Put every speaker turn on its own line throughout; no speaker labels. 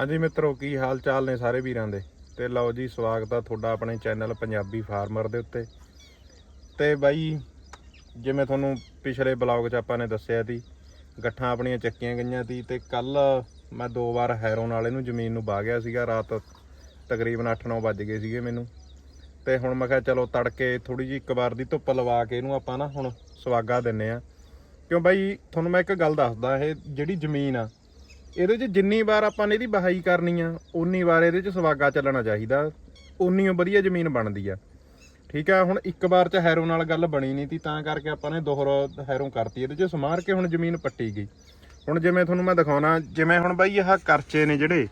ਹਾਂਜੀ ਮਿੱਤਰੋ, ਕੀ ਹਾਲ ਚਾਲ ਨੇ ਸਾਰੇ ਵੀਰਾਂ ਦੇ? ਤੇ ਲਓ ਜੀ, ਸਵਾਗਤ ਆ ਤੁਹਾਡਾ ਆਪਣੇ ਚੈਨਲ ਪੰਜਾਬੀ ਫਾਰਮਰ ਦੇ ਉੱਤੇ। ਤੇ ਬਾਈ, ਜਿਵੇਂ ਤੁਹਾਨੂੰ ਪਿਛਲੇ ਬਲੌਗ 'ਚ ਆਪਾਂ ਨੇ ਦੱਸਿਆ ਸੀ, ਗੱਠਾਂ ਆਪਣੀਆਂ ਚੱਕੀਆਂ ਗਈਆਂ ਸੀ ਤੇ ਕੱਲ ਮੈਂ ਦੋ ਵਾਰ ਹੈਰੋਨ ਵਾਲੇ ਨੂੰ ਜ਼ਮੀਨ ਨੂੰ ਬਾ ਗਿਆ ਸੀਗਾ, ਰਾਤ ਤਕਰੀਬਨ 8-9 ਵੱਜ ਗਏ ਸੀਗੇ ਮੈਨੂੰ। ਤੇ ਹੁਣ ਮੈਂ ਕਿਹਾ ਚਲੋ ਤੜਕੇ ਥੋੜੀ ਜਿਹੀ ਇੱਕ ਵਾਰ ਦੀ ਧੁੱਪ ਲਵਾ ਕੇ ਇਹਨੂੰ ਆਪਾਂ ਨਾ ਹੁਣ ਸਵਾਗਾ ਦਿੰਨੇ ਆ। ਕਿਉਂ ਬਾਈ, ਤੁਹਾਨੂੰ ਮੈਂ ਇੱਕ ਗੱਲ ਦੱਸਦਾ, ਇਹ ਜਿਹੜੀ ਜ਼ਮੀਨ ਆ ਇਹਦੇ 'ਚ ਜਿੰਨੀ ਵਾਰ ਆਪਾਂ ਨੇ ਇਹਦੀ ਬਹਾਈ ਕਰਨੀ ਆ ਉਨੀ ਵਾਰ ਇਹਦੇ 'ਚ ਸਵਾਗਾ ਚੱਲਣਾ ਚਾਹੀਦਾ। ਉਨੀ ਓ ਵਧੀਆ ਜ਼ਮੀਨ ਬਣਦੀ ਆ। ਠੀਕ ਆ, ਹੁਣ ਇੱਕ ਵਾਰ 'ਚ ਹੈਰੋ ਨਾਲ ਗੱਲ ਬਣੀ ਨਹੀਂ ਤੀ, ਤਾਂ ਕਰਕੇ ਆਪਾਂ ਨੇ ਦੋਹਰਾ ਹੈਰੋ ਕਰਤੀ। ਇਹਦੇ 'ਚ ਸਮਾਰ ਕੇ ਹੁਣ ਜ਼ਮੀਨ ਪੱਟੀ ਗਈ। ਹੁਣ ਜਿਵੇਂ ਤੁਹਾਨੂੰ ਮੈਂ ਦਿਖਾਉਣਾ, ਜਿਵੇਂ ਹੁਣ ਬਾਈ ਆਹ ਕਰਚੇ ਨੇ ਜਿਹੜੇ,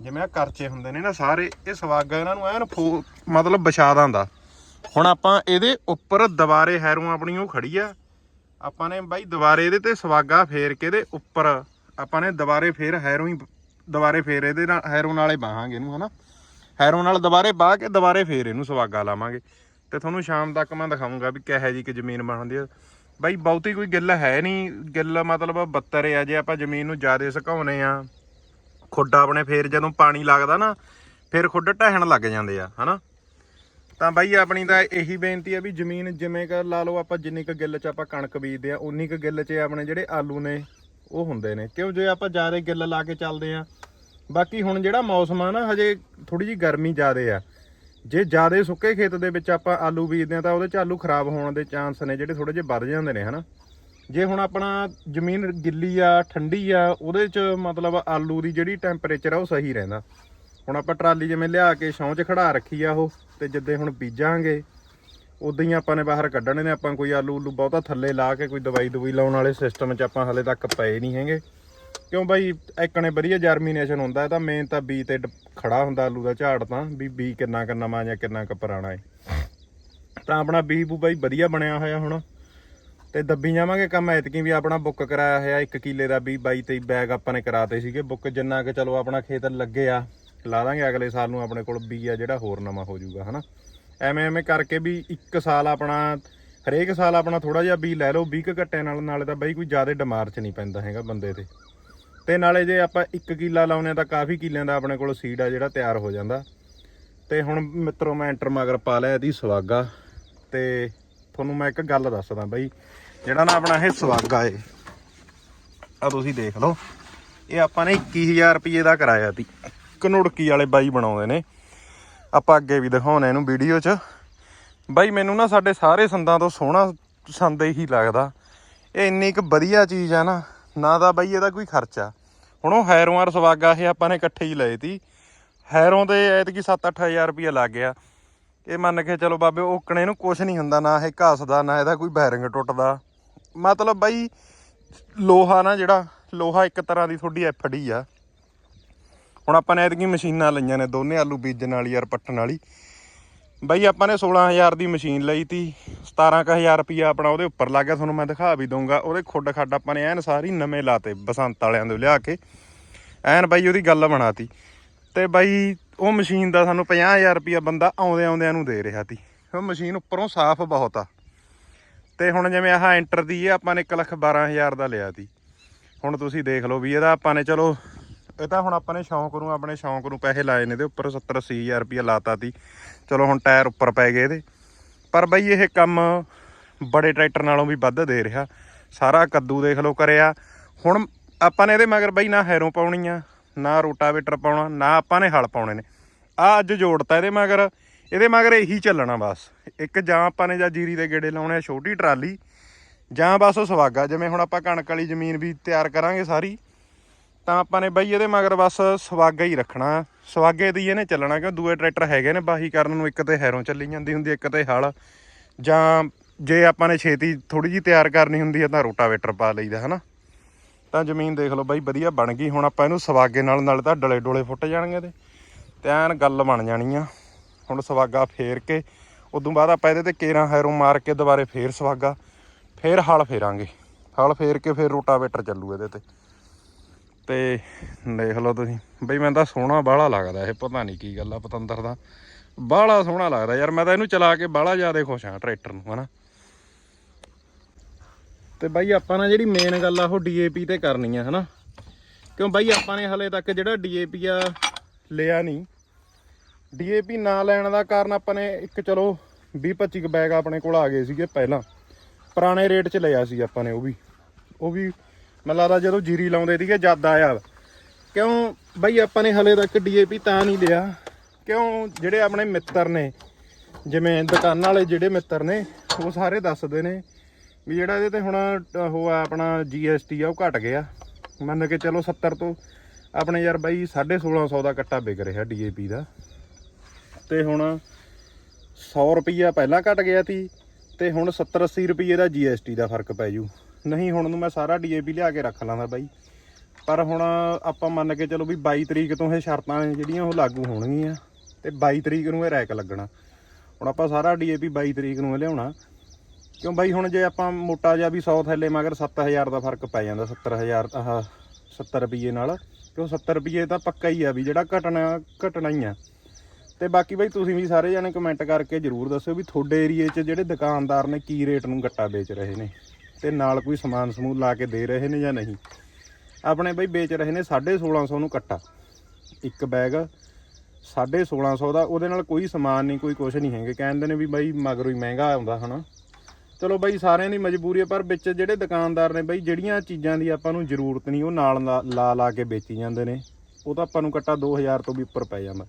ਜਿਵੇਂ ਆ ਕਰਚੇ ਹੁੰਦੇ ਨੇ ਨਾ ਸਾਰੇ, ਇਹ ਸਵਾਗਾ ਇਹਨਾਂ ਨੂੰ ਐਨ ਫੋ, ਮਤਲਬ ਵਿਛਾ ਦਿੰਦਾ। ਹੁਣ ਆਪਾਂ ਇਹਦੇ ਉੱਪਰ ਦੁਬਾਰੇ ਹੈਰੋਂ ਆਪਣੀ ਉਹ ਖੜੀ ਆ। ਆਪਾਂ ਨੇ ਬਾਈ ਦੁਬਾਰੇ ਇਹਦੇ ਤੇ ਸਵਾਗਾ ਫੇਰ ਕੇ ਇਹਦੇ ਉੱਪਰ ਆਪਾਂ ਨੇ ਦੁਬਾਰੇ ਫੇਰ ਹੈਰੋ ਹੀ, ਦੁਬਾਰੇ ਫੇਰ ਇਹਦੇ ਨਾਲ, ਹੈਰੋ ਨਾਲੇ ਬਾਹਾਂਗੇ ਇਹਨੂੰ, ਹਨਾ? ਹੈਰੋ ਨਾਲ ਦੁਬਾਰੇ ਬਾਹ ਕੇ ਦੁਬਾਰੇ ਫੇਰ ਇਹਨੂੰ ਸਵਾਗਾ ਲਾਵਾਂਗੇ। ਤੇ ਤੁਹਾਨੂੰ ਸ਼ਾਮ ਤੱਕ ਮੈਂ ਦਿਖਾਉਂਗਾ ਵੀ ਕਿਹੋ ਜੀ ਕਿ ਜ਼ਮੀਨ ਬਣਦੀ ਆ। ਬਾਈ, ਬਹੁਤੀ ਕੋਈ ਗਿੱਲ ਹੈ ਨਹੀਂ। ਗਿੱਲ ਮਤਲਬ 72 ਆ, ਜੇ ਆਪਾਂ ਜ਼ਮੀਨ ਨੂੰ ਜ਼ਿਆਦਾ ਸੁਕਾਉਨੇ ਆ। ਖੁੱਡ ਆਪਣੇ ਫੇਰ ਜਦੋਂ ਪਾਣੀ ਲੱਗਦਾ ਨਾ, ਫਿਰ ਖੁੱਡ ਢਹਿਣ ਲੱਗ ਜਾਂਦੇ ਆ, ਹਨਾ? ਤਾਂ ਬਾਈ, ਆਪਣੀ ਤਾਂ ਇਹੀ ਬੇਨਤੀ ਆ ਵੀ ਜ਼ਮੀਨ ਜਿਵੇਂ ਕਿ ਲਾ ਲਓ, ਆਪਾਂ ਜਿੰਨੀ ਕੁ ਗਿੱਲ ਚ ਆਪਾਂ ਕਣਕ ਬੀਜਦੇ ਆ ਉਨੀ ਕੁ ਗਿੱਲ ਚ ਆਪਣੇ ਜਿਹੜੇ ਆਲੂ ਨੇ ਉਹ ਹੁੰਦੇ ਨੇ। ਕਿਉਂ? ਜੇ ਆਪਾਂ ਜ਼ਿਆਦਾ ਗਿੱਲ ਲਾ ਕੇ ਚੱਲਦੇ ਆ ਬਾਕੀ ਹੁਣ ਜਿਹੜਾ ਮੌਸਮ ਆ ਨਾ, ਹਜੇ ਥੋੜੀ ਜੀ ਗਰਮੀ ਜ਼ਿਆਦੇ ਆ। ਜੇ ਜ਼ਿਆਦੇ ਸੁੱਕੇ ਖੇਤ ਦੇ ਵਿੱਚ ਆਪਾਂ ਆਲੂ ਬੀਜਦੇ ਆ ਤਾਂ ਉਹਦੇ ਚ ਆਲੂ ਖਰਾਬ ਹੋਣ ਦੇ ਚਾਂਸ ਨੇ, ਜਿਹੜੇ ਥੋੜੇ ਜਿਹੇ ਵੱਧ ਜਾਂਦੇ ਨੇ, ਹਨਾ? ਜੇ ਹੁਣ ਆਪਣਾ ਜ਼ਮੀਨ ਗਿੱਲੀ ਆ, ਠੰਡੀ ਆ, ਉਹਦੇ ਚ ਮਤਲਬ ਆਲੂ ਦੀ ਜਿਹੜੀ ਟੈਂਪਰੇਚਰ ਆ, ਉਹ ਸਹੀ ਰਹਿੰਦਾ। ਹੁਣ ਆਪਾਂ ਟਰਾਲੀ ਜਿਵੇਂ ਲਿਆ ਕੇ ਛਾਂ 'ਚ ਖੜਾ ਰੱਖੀ ਆ ਉਹ, ਤੇ ਜਿੱਦੇ ਹੁਣ ਬੀਜਾਂਗੇ ਉਦਾਂ ਹੀ ਆਪਾਂ ਨੇ ਬਾਹਰ ਕੱਢਣੇ ਨੇ, ਆਪਾਂ ਕੋਈ ਆਲੂ ਉਲੂ ਬਹੁਤਾ ਥੱਲੇ ਲਾ ਕੇ ਕੋਈ ਦਵਾਈ ਦਵਾਈ ਲਾਉਣ ਵਾਲੇ ਸਿਸਟਮ 'ਚ ਆਪਾਂ ਹਲੇ ਤੱਕ ਪਏ ਨਹੀਂ ਹੈਗੇ। ਕਿਉਂ ਬਾਈ ਇੱਕਣੇ ਵਧੀਆ ਜਰਮੀਨੇਸ਼ਨ ਹੁੰਦਾ ਤਾਂ ਮੇਨ ਤਾਂ ਬੀ ਤੇ ਡ- ਖੜਾ ਹੁੰਦਾ ਆਲੂ ਦਾ ਝਾੜ ਤਾਂ, ਵੀ ਬੀ ਕਿੰਨਾ ਕੁ ਨਵਾਂ ਜਾਂ ਕਿੰਨਾ ਕੁ ਪੁਰਾਣਾ ਹੈ ਤਾਂ ਆਪਣਾ ਬੀ ਬੂ ਬਾਈ ਵਧੀਆ ਬਣਿਆ ਹੋਇਆ ਹੁਣ। ਤੇ ਦੱਬੀ ਜਾਵਾਂਗੇ ਕੰਮ, ਐਤਕੀ ਵੀ ਆਪਣਾ ਬੁੱਕ ਕਰਾਇਆ ਹੋਇਆ 1 ਕਿੱਲੇ ਦਾ 20 22 23 ਬੈਗ ਆਪਾਂ ਨੇ ਕਰਾਤੇ ਸੀਗੇ। ਬੁੱਕ ਜਿੰਨਾ ਕਿ ਚਲੋ ਆਪਣਾ ਖੇਤ ਲੱਗੇ ਆ, ਲਾ ਦਾਂਗੇ ਅਗਲੇ ਸਾਲ ਨੂੰ ਆਪਣੇ ਕੋਲ ਬੀ ਆ ਜਿਹੜਾ ਹੋਰ ਨਵਾਂ ਹੋ ਜਾਊਗਾ, ਹਨਾ? ਐਵੇਂ ਐਵੇਂ ਕਰਕੇ ਵੀ ਇੱਕ ਸਾਲ ਆਪਣਾ, ਹਰੇਕ ਸਾਲ ਆਪਣਾ ਥੋੜਾ ਜਿਹਾ ਬੀ ਲੈ ਲਓ 20 ਕੁ ਘੱਟੇ ਨਾਲ, ਨਾਲੇ ਤਾਂ ਬਾਈ ਕੋਈ ਜ਼ਿਆਦਾ ਡਿਮਾਰ ਚ ਨਹੀਂ ਪੈਂਦਾ ਹੈਗਾ ਬੰਦੇ ਤੇ। ਤੇ ਨਾਲੇ ਜੇ ਆਪਾਂ 1 ਕਿੱਲਾ ਲਾਉਨੇ ਤਾਂ ਕਾਫੀ ਕਿੱਲਿਆਂ ਦਾ ਆਪਣੇ ਕੋਲ ਸੀਡ ਆ ਜਿਹੜਾ ਤਿਆਰ ਹੋ ਜਾਂਦਾ। ਤੇ ਹੁਣ ਮਿੱਤਰੋ ਮੈਂ ਐਂਟਰ ਮਗਰ ਪਾ ਲਿਆ ਇਹਦੀ ਸਵਾਗਾ ਤੇ ਤੁਹਾਨੂੰ ਮੈਂ ਇੱਕ ਗੱਲ ਦੱਸਦਾ ਬਾਈ, ਜਿਹੜਾ ਨਾ ਆਪਣਾ ਇਹ ਸਵਾਗਾ ਏ ਆ ਤੁਸੀਂ ਦੇਖ ਲਓ। ਇਹ ਆਪਾਂ ਨੇ 21000 ਰੁਪਏ ਦਾ ਕਰਾਇਆ ਤੀ। ਕਨੁੜਕੀ ਵਾਲੇ ਬਾਈ ਬਣਾਉਂਦੇ ਨੇ। ਆਪਾਂ ਅੱਗੇ ਵੀ ਦਿਖਾਉਣਾ ਇਹਨੂੰ ਵੀਡੀਓ 'ਚ। ਬਾਈ, ਮੈਨੂੰ ਨਾ ਸਾਡੇ ਸਾਰੇ ਸੰਦਾਂ ਤੋਂ ਸੋਹਣਾ ਸੰਦ ਇਹੀ ਲੱਗਦਾ। ਇਹ ਇੰਨੀ ਕੁ ਵਧੀਆ ਚੀਜ਼ ਆ ਨਾ ਨਾ ਤਾਂ ਬਾਈ ਇਹਦਾ ਕੋਈ ਖਰਚਾ। ਹੁਣ ਉਹ ਹੈਰੋਂ ਸਵਾਗਾ ਇਹ ਆਪਾਂ ਨੇ ਇਕੱਠੇ ਹੀ ਲਏ ਤੀ। ਹੈਰੋਂ ਦੇ ਐਤਕੀ 7-8000 ਰੁਪਏ ਲੱਗ ਗਿਆ। ਇਹ ਮੰਨ ਕੇ ਚਲੋ ਬਾਬੇ, ਓਕਣੇ ਨੂੰ ਕੁਝ ਨਹੀਂ ਹੁੰਦਾ, ਨਾ ਇਹ ਘਾਸਦਾ, ਨਾ ਇਹਦਾ ਕੋਈ ਬੈਰਿੰਗ ਟੁੱਟਦਾ। ਮਤਲਬ ਬਾਈ, ਲੋਹਾ ਨਾ ਜਿਹੜਾ, ਲੋਹਾ ਇੱਕ ਤਰ੍ਹਾਂ ਦੀ ਤੁਹਾਡੀ ਐਫਡੀ ਆ। ਹੁਣ ਆਪਾਂ ਨੇ ਐਤਕੀ ਮਸ਼ੀਨਾਂ ਲਈਆਂ ਨੇ, ਦੋਨੇ ਆਲੂ ਬੀਜਣ ਵਾਲੀ ਯਾਰ ਪੱਟਣ ਵਾਲੀ। ਬਾਈ ਆਪਾਂ ਨੇ 16000 ਦੀ ਮਸ਼ੀਨ ਲਈ ਤੀ 17000 ਰੁਪਿਆ ਆਪਣਾ ਉਹਦੇ ਉੱਪਰ ਲੱਗ ਗਿਆ, ਤੁਹਾਨੂੰ ਮੈਂ ਦਿਖਾ ਵੀ ਦਊਂਗਾ। ਉਹਦੇ ਖੁੱਡ ਖੱਡ ਆਪਾਂ ਨੇ ਐਨ ਸਾਰੀ ਨਵੇਂ ਲਾਤੇ, ਬਸੰਤ ਵਾਲਿਆਂ ਦੇ ਲਿਆ ਕੇ। ਐਨ ਬਾਈ ਉਹਦੀ ਗੱਲ ਬਣਾਤੀ। ਤੇ ਬਾਈ ਉਹ ਮਸ਼ੀਨ ਦਾ ਸਾਨੂੰ 50000 ਰੁਪਿਆ ਬੰਦਾ ਆਉਂਦੇ ਆਉਂਦਿਆਂ ਨੂੰ ਦੇ ਰਿਹਾ ਤੀ। ਉਹ ਮਸ਼ੀਨ ਉੱਪਰੋਂ ਸਾਫ਼ ਬਹੁਤ ਆ। ਤੇ ਹੁਣ ਜਿਵੇਂ ਆਹ ਐਂਟਰ ਦੀ ਹੈ ਆਪਾਂ ਨੇ 112000 ਦਾ ਲਿਆ ਤੀ। ਹੁਣ ਤੁਸੀਂ ਦੇਖ ਲਓ ਵੀ ਇਹਦਾ ਆਪਾਂ ਨੇ ਚਲੋ ਇਹ ਤਾਂ ਹੁਣ ਆਪਾਂ ਨੇ ਸ਼ੌਂਕ ਨੂੰ, ਆਪਣੇ ਸ਼ੌਂਕ ਨੂੰ ਪੈਸੇ ਲਾਏ ਨੇ ਇਹਦੇ ਉੱਪਰ 70 80000 ਰੁਪਏ ਲਾਤਾ ਤੀ ਚਲੋ ਹੁਣ ਟਾਇਰ ਉੱਪਰ ਪੈ ਗਏ ਇਹਦੇ। ਪਰ ਬਈ ਇਹ ਕੰਮ ਬੜੇ ਟਰੈਕਟਰ ਨਾਲੋਂ ਵੀ ਵੱਧ ਦੇ ਰਿਹਾ। ਸਾਰਾ ਕੱਦੂ ਦੇਖ ਲਓ ਕਰਿਆ। ਹੁਣ ਆਪਾਂ ਨੇ ਇਹਦੇ ਮਗਰ ਬਈ ਨਾ ਹੈਰੋਂ ਪਾਉਣੀ ਆ, ਨਾ ਰੋਟਾਵੇਟਰ ਪਾਉਣਾ, ਨਾ ਆਪਾਂ ਨੇ ਹਲ ਪਾਉਣੇ ਨੇ। ਆ ਅੱਜ ਜੋੜਤਾ ਇਹਦੇ ਮਗਰ। ਇਹਦੇ ਮਗਰ ਇਹੀ ਚੱਲਣਾ ਬਸ। ਇੱਕ ਜਾਂ ਆਪਾਂ ਨੇ ਜਾਂ ਜੀਰੀ ਦੇ ਗੇੜੇ ਲਾਉਣੇ ਆ, ਛੋਟੀ ਟਰਾਲੀ। ਜਾਂ ਬਸ ਉਹ ਸਵਾਗਾ, ਜਿਵੇਂ ਹੁਣ ਆਪਾਂ ਕਣਕ ਵਾਲੀ ਜ਼ਮੀਨ ਵੀ ਤਿਆਰ ਕਰਾਂਗੇ ਸਾਰੀ। ਤਾਂ ਆਪਾਂ ਨੇ ਬਈ ਇਹਦੇ ਮਗਰ ਬਸ ਸਵਾਗਾ ਹੀ ਰੱਖਣਾ। ਸਵਾਗੇ ਦੀ ਇਹਨੇ ਚੱਲਣਾ ਕਿਉਂ? ਦੂਏ ਟਰੈਕਟਰ ਹੈਗੇ ਨੇ, ਬਾਹੀ ਕਰਨ ਨੂੰ ਇੱਕ ਤੇ ਹੈਰੋਂ ਚੱਲੀ ਜਾਂਦੀ ਹੁੰਦੀ, ਇੱਕ ਤੇ ਹਲ। ਜਾਂ ਜੇ ਆਪਾਂ ਨੇ ਛੇਤੀ ਥੋੜੀ ਜੀ ਤਿਆਰ ਕਰਨੀ ਹੁੰਦੀ ਹੈ ਤਾਂ ਰੋਟਾਵੇਟਰ ਪਾ ਲਈਦਾ, ਹਨਾ? ਤਾਂ ਜ਼ਮੀਨ ਦੇਖ ਲਓ ਬਾਈ, ਵਧੀਆ ਬਣ ਗਈ। ਹੁਣ ਆਪਾਂ ਇਹਨੂੰ ਸਵਾਗੇ ਨਾਲ ਨਾਲ ਤਾਂ ਡਲੇ ਡੋਲੇ ਫੁੱਟ ਜਾਣਗੇ ਤੇ ਤੇ ਐਨ ਗੱਲ ਬਣ ਜਾਣੀ ਆ। ਹੁਣ ਸਵਾਗਾ ਫੇਰ ਕੇ, ਉਦੋਂ ਬਾਅਦ ਆਪਾਂ ਇਹਦੇ ਤੇ ਕੇਰਾਂ ਹੈਰੋਂ ਮਾਰ ਕੇ ਦੁਬਾਰੇ ਫੇਰ ਸਵਾਗਾ, ਫੇਰ ਹਲ ਫੇਰਾਂਗੇ। ਹਲ ਫੇਰ ਕੇ ਫੇਰ ਰੋਟਾਵੇਟਰ ਚੱਲੂ ਇਹਦੇ ਤੇ। ਤੇ ਦੇਖ ਲਓ ਤੁਸੀਂ। ਬਈ ਮੈਨੂੰ ਤਾਂ ਸੋਹਣਾ ਬਾਹਲਾ ਲੱਗਦਾ ਇਹ, ਪਤਾ ਨਹੀਂ ਕੀ ਗੱਲ ਆ ਪਤੰਦਰ ਦਾ। ਬਾਹਲਾ ਸੋਹਣਾ ਲੱਗਦਾ ਯਾਰ, ਮੈਂ ਤਾਂ ਇਹਨੂੰ ਚਲਾ ਕੇ ਬਾਹਲਾ ਜ਼ਿਆਦਾ ਖੁਸ਼ ਹਾਂ ਟਰੈਕਟਰ ਨੂੰ, ਹਨਾ। ਤੇ ਬਾਈ ਆਪਾਂ ਨਾ ਜਿਹੜੀ ਮੇਨ ਗੱਲ ਆ, ਉਹ ਡੀਏਪੀ ਤੇ ਕਰਨੀ ਆ, ਹਨਾ। ਕਿਉਂ ਬਾਈ ਆਪਾਂ ਨੇ ਹਲੇ ਤੱਕ ਜਿਹੜਾ ਡੀਏਪੀ ਆ, ਲਿਆ ਨਹੀਂ। ਡੀਏਪੀ ਨਾ ਲੈਣ ਦਾ ਕਾਰਨ ਆਪਾਂ ਨੇ ਇੱਕ, ਚਲੋ 20 25 ਬੈਗ ਆਪਣੇ ਕੋਲ ਆ ਗਏ ਸੀਗੇ ਪਹਿਲਾਂ। ਪੁਰਾਣੇ ਰੇਟ 'ਚ ਲਿਆ ਸੀ ਆਪਾਂ ਨੇ ਉਹ ਵੀ। ਉਹ ਵੀ ਮੈਨੂੰ ਲੱਗਦਾ ਜਦੋਂ ਜੀਰੀ ਲਾਉਂਦੇ ਸੀਗੇ ਜਦ ਆਇਆ ਕਿਉਂ ਬਈ ਆਪਾਂ ਨੇ ਹਲੇ ਤੱਕ ਡੀਏਪੀ ਤਾਂ ਨਹੀਂ ਲਿਆ। ਕਿਉਂ ਜਿਹੜੇ ਆਪਣੇ ਮਿੱਤਰ ਨੇ, ਜਿਵੇਂ ਦੁਕਾਨਾਂ ਵਾਲੇ ਜਿਹੜੇ ਮਿੱਤਰ ਨੇ, ਉਹ ਸਾਰੇ ਦੱਸਦੇ ਨੇ ਵੀ ਜਿਹੜਾ ਇਹਦੇ ਤੇ ਹੁਣ ਉਹ ਆ ਆਪਣਾ GST ਆ, ਉਹ ਘਟ ਗਿਆ। ਮੰਨ ਕੇ ਚਲੋ 70 ਤੋਂ ਆਪਣੇ ਯਾਰ ਬਾਈ 1650 ਦਾ ਕੱਟਾ ਵਿਕ ਰਿਹਾ DAP ਦਾ। ਤੇ ਹੁਣ 100 ਰੁਪਈਆ ਪਹਿਲਾਂ ਘਟ ਗਿਆ ਸੀ, ਤੇ ਹੁਣ 70 80 ਰੁਪਈਏ ਦਾ GST ਦਾ ਫ਼ਰਕ ਪੈ ਜੂ। ਨਹੀਂ, ਹੁਣ ਨੂੰ ਮੈਂ ਸਾਰਾ DAP ਲਿਆ ਕੇ ਰੱਖ ਲਾਂਦਾ ਬਾਈ। ਪਰ ਹੁਣ ਆਪਾਂ ਮੰਨ ਕੇ ਚਲੋ ਵੀ 22 ਤਰੀਕ ਤੋਂ ਇਹ ਸ਼ਰਤਾਂ ਜਿਹੜੀਆਂ ਉਹ ਲਾਗੂ ਹੋਣਗੀਆਂ ਤੇ 22 ਤਰੀਕ ਨੂੰ ਇਹ ਰੈਕ ਲੱਗਣਾ। ਹੁਣ ਆਪਾਂ ਸਾਰਾ DAP 22 ਤਰੀਕ ਨੂੰ ਇਹ ਲਿਆਉਣਾ। ਕਿਉਂ ਬਾਈ, ਹੁਣ ਜੇ ਆਪਾਂ ਮੋਟਾ ਜਿਹਾ ਵੀ 100 ਥੈਲੇ ਮਗਰ 7000 ਦਾ ਫ਼ਰਕ ਪੈ ਜਾਂਦਾ 70000 ਆਹ 70 ਰੁਪਏ ਨਾਲ, ਕਿਉਂ 70 ਰੁਪਏ ਤਾਂ ਪੱਕਾ ਹੀ ਆ ਵੀ ਜਿਹੜਾ ਘਟਣਾ ਘਟਣਾ ਹੀ ਆ। ਤੇ ਬਾਕੀ ਬਾਈ, ਤੁਸੀਂ ਵੀ ਸਾਰੇ ਜਣੇ ਕਮੈਂਟ ਕਰਕੇ ਜਰੂਰ ਦੱਸਿਓ ਵੀ ਤੁਹਾਡੇ ਏਰੀਏ 'ਚ ਜਿਹੜੇ ਦੁਕਾਨਦਾਰ ਨੇ ਕੀ ਰੇਟ ਨੂੰ ਗੱਟਾ ਵੇਚ ਰਹੇ ਨੇ। ਤੇ ਨਾਲ ਕੋਈ ਸਮਾਨ ਸਮੂਹ ਲਾ ਕੇ ਦੇ ਰਹੇ ਨੇ ਜਾਂ ਨਹੀਂ? ਆਪਣੇ ਬਈ ਵੇਚ ਰਹੇ ਨੇ 1650 ਨੂੰ ਕੱਟਾ। ਇੱਕ ਬੈਗ 1650 ਦਾ, ਉਹਦੇ ਨਾਲ ਕੋਈ ਸਮਾਨ ਨਹੀਂ, ਕੋਈ ਕੁਝ ਨਹੀਂ ਹੈਗੇ। ਕਹਿੰਦੇ ਨੇ ਵੀ ਬਾਈ ਮਗਰੋਂ ਹੀ ਮਹਿੰਗਾ ਆਉਂਦਾ, ਹਨਾ? ਚਲੋ ਬਾਈ ਸਾਰਿਆਂ ਦੀ ਮਜਬੂਰੀ ਹੈ ਪਰ ਵਿੱਚ ਜਿਹੜੇ ਦੁਕਾਨਦਾਰ ਨੇ ਬਾਈ, ਜਿਹੜੀਆਂ ਚੀਜ਼ਾਂ ਦੀ ਆਪਾਂ ਨੂੰ ਜ਼ਰੂਰਤ ਨਹੀਂ, ਉਹ ਨਾਲ ਲਾ- ਲਾ ਲਾ ਕੇ ਵੇਚੀ ਜਾਂਦੇ ਨੇ। ਉਹ ਤਾਂ ਆਪਾਂ ਨੂੰ ਕੱਟਾ 2000 ਤੋਂ ਵੀ ਉੱਪਰ ਪੈ ਜਾਂਦਾ।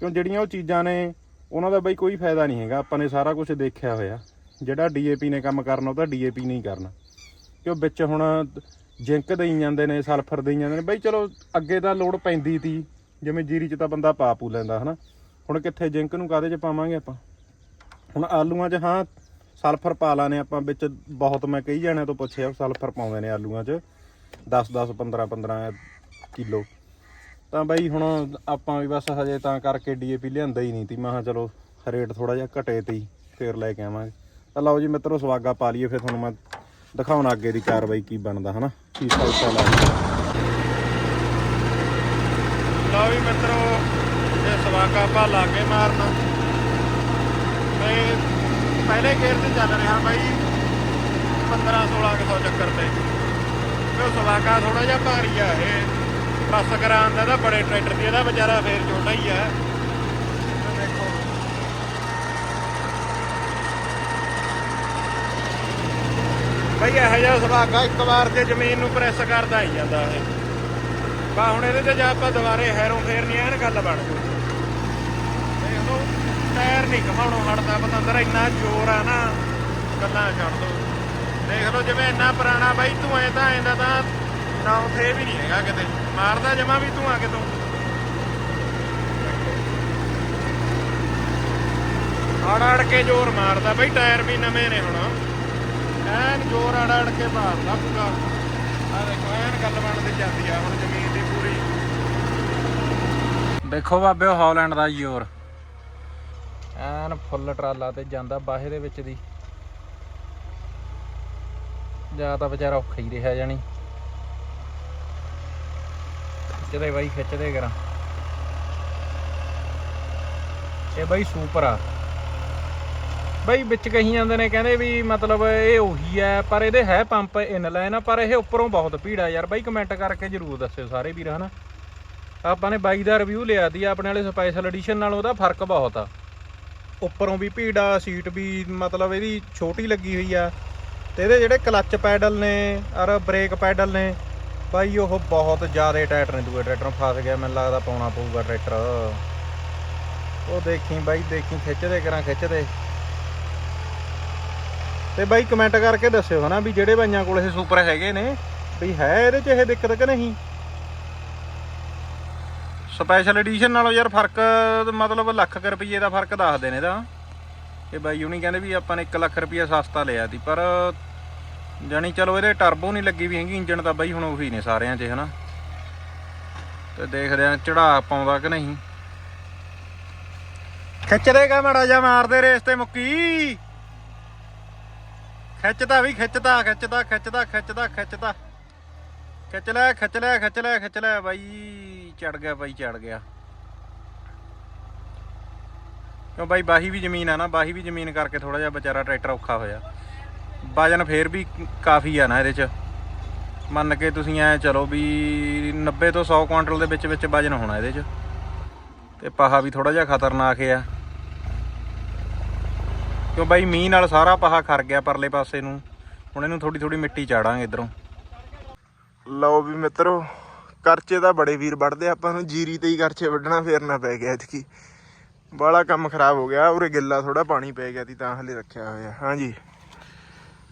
ਕਿਉਂ? ਜਿਹੜੀਆਂ ਉਹ ਚੀਜ਼ਾਂ ਨੇ, ਉਹਨਾਂ ਦਾ ਬਾਈ ਕੋਈ ਫਾਇਦਾ ਨਹੀਂ ਹੈਗਾ। ਆਪਾਂ ਨੇ ਸਾਰਾ ਕੁਝ ਦੇਖਿਆ ਹੋਇਆ। ਜਿਹੜਾ ਡੀਏਪੀ ਨੇ ਕੰਮ ਕਰਨਾ, ਉਹ ਤਾਂ ਡੀਏਪੀ ਨਹੀਂ ਕਰਨਾ। ਕਿਉਂ ਵਿੱਚ ਹੁਣ ਜਿੰਕ ਦੇਈ ਜਾਂਦੇ ਨੇ, ਸਲਫਰ ਦੇਈ ਜਾਂਦੇ ਨੇ, ਬਈ ਚਲੋ ਅੱਗੇ ਤਾਂ ਲੋੜ ਪੈਂਦੀ ਤੀ, ਜਿਵੇਂ ਜੀਰੀ 'ਚ ਤਾਂ ਬੰਦਾ ਪਾ ਪੂ ਲੈਂਦਾ, ਹਨਾ। ਹੁਣ ਕਿੱਥੇ ਜਿੰਕ ਨੂੰ ਕਾਦੇ 'ਚ ਪਾਵਾਂਗੇ ਆਪਾਂ? ਹੁਣ ਆਲੂਆਂ 'ਚ ਹਾਂ, ਸਲਫਰ ਪਾ ਲਾਨੇ ਆਪਾਂ, ਵਿੱਚ ਬਹੁਤ ਮੈਂ ਕਈ ਜਾਣਿਆਂ ਤੋਂ ਪੁੱਛਿਆ ਸਲਫਰ ਪਾਉਂਦੇ ਨੇ ਆਲੂਆਂ 'ਚ 10 10 15 15 ਕਿਲੋ। ਤਾਂ ਬਈ ਹੁਣ ਆਪਾਂ ਵੀ ਬਸ ਹਜੇ ਤਾਂ ਕਰਕੇ ਡੀਏਪੀ ਲਿਆਂਦਾ ਹੀ ਨਹੀਂ ਤੀ, ਮੈਂ ਕਿਹਾ ਚਲੋ ਰੇਟ ਥੋੜਾ ਜਿਹਾ ਘਟੇ ਤੀ, ਫੇਰ ਲੈ ਕੇ ਆਵਾਂਗੇ। ਤਾਂ ਲਓ ਜੀ ਮਿੱਤਰੋ ਸਵਾਗਾ ਪਾ ਲਈਏ ਫਿਰ ਤੁਹਾਨੂੰ ਮੈਂ ਦਿਖਾਉਣਾ ਅੱਗੇ ਦੀ ਕਾਰਵਾਈ ਕੀ ਬਣਦਾ, ਹਨਾ? ਕੀ ਸੌਦਾ ਲਾ ਲਓ ਵੀ ਮਿੱਤਰੋ, ਇਹ ਸਵਾਗਾ ਪਾ ਲਾ ਕੇ ਮਾਰਨਾ। ਤੇ ਪਹਿਲੇ ਗੇਅਰ ਤੇ ਚੱਲ ਰਿਹਾ ਬਾਈ 15 16 ਕਿਲੋ ਚੱਕਰ ਤੇ। ਉਹ ਸਵਾਗਾ ਥੋੜਾ ਜਿਹਾ ਭਾਰੀ ਆ ਇਹ। ਪ੍ਰੈਸ ਕਰਾਂ ਦਾ ਬੜੇ ਟਰੈਕਟਰ ਦੀ, ਇਹਦਾ ਵਿਚਾਰਾ ਫੇਰ ਛੋਟਾ ਹੀ ਆ ਤੇ ਦੇਖੋ ਬਈ ਇਹੋ ਜਿਹਾ ਸੁਭਾਗਾ ਇੱਕ ਵਾਰ ਤੇ ਜ਼ਮੀਨ ਨੂੰ ਪ੍ਰੈਸ ਕਰਦਾ ਹੀ ਜਾਂਦਾ ਇਹ। ਬਾ ਹੁਣ ਇਹਦੇ ਤੇ ਜੇ ਆਪਾਂ ਦੁਬਾਰੇ ਹੈਰੋਂ ਫੇਰ ਨਹੀਂ ਐਨ ਗੱਲ ਬਣ ਜੂ ਦੇਖ ਲਓ ਟਾਇਰ ਨਹੀਂ ਘਮਾਉਣੋਂ ਹਟਦਾ, ਪਤੰਦਰ ਇੰਨਾ ਜ਼ੋਰ ਆ ਨਾ, ਗੱਲਾਂ ਛੱਡ ਦੋ। ਦੇਖ ਲਓ ਜਿਵੇਂ ਇੰਨਾ ਪੁਰਾਣਾ ਬਾਈ, ਤੂੰ ਐ ਤਾਂ ਐਂਦਾ ਤਾਂ ਨਾ ਉਥੇ ਵੀ ਨਹੀਂ ਹੈਗਾ ਕਿਤੇ। ਮਾਰਦਾ ਜਮਾ ਵੀ ਤੂੰ ਆ ਕਿਤੋਂ। ਅੜ ਅੜ ਕੇ ਜ਼ੋਰ ਮਾਰਦਾ ਬਈ, ਟਾਇਰ ਵੀ ਨਵੇਂ ਨੇ ਹੁਣ। ਐਨ ਜ਼ੋਰ ਅੜ ਅੜ ਕੇ ਮਾਰਦਾ ਪੂਰਾ ਆ ਦੇਖੋ, ਐਨ ਗੱਲ ਬਣਦੀ ਜਾਂਦੀ ਆ ਹੁਣ ਜ਼ਮੀਨ ਦੀ ਪੂਰੀ। ਦੇਖੋ ਬਾਬਿਓ ਹਾਲੈਂਡ ਦਾ ਜ਼ੋਰ। ਐਨ ਫੁੱਲ ਟਰਾਲਾ ਤੇ ਜਾਂਦਾ ਬਾਹੇ ਦੇ ਵਿੱਚ ਦੀ। ਜਾਂ ਤਾਂ ਵਿਚਾਰਾ ਔਖਾ ਹੀ ਰਿਹਾ ਜਾਣੀ। ਖਿੱਚਦੇ ਬਾਈ, ਖਿੱਚਦੇ ਕਰਾਂ। ਇਹ ਬਾਈ ਸੁਪਰ ਆ। ਬਈ ਵਿੱਚ ਕਹੀ ਜਾਂਦੇ ਨੇ, ਕਹਿੰਦੇ ਵੀ ਮਤਲਬ ਇਹ ਉਹੀ ਹੈ, ਪਰ ਇਹਦੇ ਹੈ ਪੰਪ ਇਨਲਾਈਨ ਆ, ਪਰ ਇਹ ਉੱਪਰੋਂ ਬਹੁਤ ਭੀੜ ਆ ਯਾਰ। ਬਾਈ ਕਮੈਂਟ ਕਰਕੇ ਜਰੂਰ ਦੱਸਿਓ ਸਾਰੇ ਵੀਰ, ਹਨਾ? ਆਪਾਂ ਨੇ ਬਾਈ ਦਾ ਰਿਵਿਊ ਲਿਆ ਦੀ ਆਪਣੇ ਵਾਲੇ ਸਪੈਸ਼ਲ ਐਡੀਸ਼ਨ ਨਾਲ ਉਹਦਾ ਫ਼ਰਕ ਬਹੁਤ ਆ। ਉੱਪਰੋਂ ਵੀ ਭੀੜ ਆ ਸੀਟ ਵੀ ਮਤਲਬ ਇਹਦੀ ਛੋਟੀ ਲੱਗੀ ਹੋਈ ਆ। ਤੇ ਇਹਦੇ ਜਿਹੜੇ ਕਲੱਚ ਪੈਡਲ ਨੇ ਔਰ ਬ੍ਰੇਕ ਪੈਡਲ ਨੇ, ਬਾਈ ਉਹ ਬਹੁਤ ਜ਼ਿਆਦਾ ਟਾਈਟ ਨੇ, ਦੂਏ ਟਰੈਕਟਰ ਨੂੰ ਫਸ ਗਿਆ, ਮੈਨੂੰ ਲੱਗਦਾ ਪਾਉਣਾ ਪਊਗਾ ਟਰੈਕਟਰ ਉਹ ਦੇਖੀ ਬਾਈ, ਦੇਖੀ, ਖਿੱਚਦੇ ਕਰਾਂ, ਖਿੱਚਦੇ। ਤੇ ਬਾਈ ਕਮੈਂਟ ਕਰਕੇ ਦੱਸਿਓ ਹਨਾ ਵੀ ਜਿਹੜੇ ਬਾਈਆਂ ਕੋਲ ਇਹ ਸੁਪਰ ਹੈਗੇ ਨੇ, ਵੀ ਹੈ ਇਹਦੇ 'ਚ ਇਹ ਦਿੱਕਤ ਕਿ ਨਹੀਂ? ਸਪੈਸ਼ਲ ਐਡੀਸ਼ਨ ਨਾਲੋਂ ਯਾਰ ਫ਼ਰਕ, ਮਤਲਬ ਲੱਖ ਰੁਪਏ ਦਾ ਫ਼ਰਕ ਦੱਸਦੇ ਨੇ ਤਾਂ। ਇਹ ਬਾਈ ਉਹਨੀ ਕਹਿੰਦੇ ਵੀ ਆਪਾਂ ਨੇ 1 ਲੱਖ ਰੁਪਏ ਸਸਤਾ ਲਿਆ ਸੀ, ਪਰ ਜਾਣੀ ਚਲੋ ਇਹਦੇ ਟਰਬੋ ਨਹੀਂ ਲੱਗੀ ਵੀ ਹੈਗੀ ਇੰਜਣ ਤਾਂ ਬਾਈ ਹੁਣ ਉਹੀ ਨੇ ਸਾਰਿਆਂ 'ਚ, ਹਨਾ। ਤੇ ਦੇਖਦੇ ਆ ਚੜਾ ਪਾਉਂਦਾ ਕਿ ਨਹੀਂ। ਖਿੱਚਦੇ ਕਾ ਮੜਾ ਜਾ ਮਾਰਦੇ ਰੇਸ ਤੇ ਮੁੱਕੀ। ਖਿੱਚਦਾ ਵੀ, ਖਿੱਚਦਾ ਖਿੱਚਦਾ ਖਿੱਚਦਾ ਖਿੱਚਦਾ ਖਿੱਚਦਾ। ਖਿੱਚ ਲੈ ਖਿੱਚ ਲੈ ਖਿੱਚ ਲੈ ਖਿੱਚ ਲੈ। ਬਾਈ, ਚੜ ਗਿਆ, ਬਾਈ, ਚੜ ਗਿਆ। ਕਿਉਂ ਬਾਈ, ਬਾਹੀ ਵੀ ਜ਼ਮੀਨ ਆ ਨਾ, ਬਾਹੀ ਵੀ ਜ਼ਮੀਨ ਕਰਕੇ ਥੋੜਾ ਜਿਹਾ ਵਿਚਾਰਾ ਟਰੈਕਟਰ ਔਖਾ ਹੋਇਆ। ਵਜਨ ਫੇਰ ਵੀ ਕਾਫੀ ਆ ਨਾ ਇਹਦੇ ਚ। ਮੰਨ ਕੇ ਤੁਸੀਂ ਐ ਚਲੋ ਵੀ 90 ਤੋਂ 100 ਕੁਇੰਟਲ ਦੇ ਵਿੱਚ ਵਿੱਚ ਵਜਨ ਹੋਣਾ ਇਹਦੇ 'ਚ। ਤੇ ਪਾਹਾ ਵੀ ਥੋੜਾ ਜਿਹਾ ਖਤਰਨਾਕ ਆ। ਕਿਉਂ ਬਾਈ ਮੀਂਹ ਨਾਲ ਸਾਰਾ ਪਾਹਾ ਖਰ ਗਿਆ ਪਰਲੇ ਪਾਸੇ ਨੂੰ। ਹੁਣ ਇਹਨੂੰ ਥੋੜੀ ਥੋੜੀ ਮਿੱਟੀ ਚਾੜਾਂਗੇ ਇਧਰੋਂ।
ਲਓ ਵੀ ਮਿੱਤਰੋ ਕਰਚੇ ਤਾਂ ਬੜੇ ਵੀਰ ਵੱਢਦੇ ਆਪਾਂ ਨੂੰ ਜੀਰੀ ਤੇ ਹੀ ਕਰਚੇ ਵੱਢਣਾ ਫੇਰਨਾ ਪੈ ਗਿਆ ਇਤਕੀ ਬਾਲਾ ਕੰਮ ਖਰਾਬ ਹੋ ਗਿਆ ਉਰੇ ਗਿੱਲਾ ਥੋੜਾ ਪਾਣੀ ਪੈ ਗਿਆ ਤੀ ਤਾਂ ਹਲੇ ਰੱਖਿਆ ਹੋਇਆ। ਹਾਂਜੀ।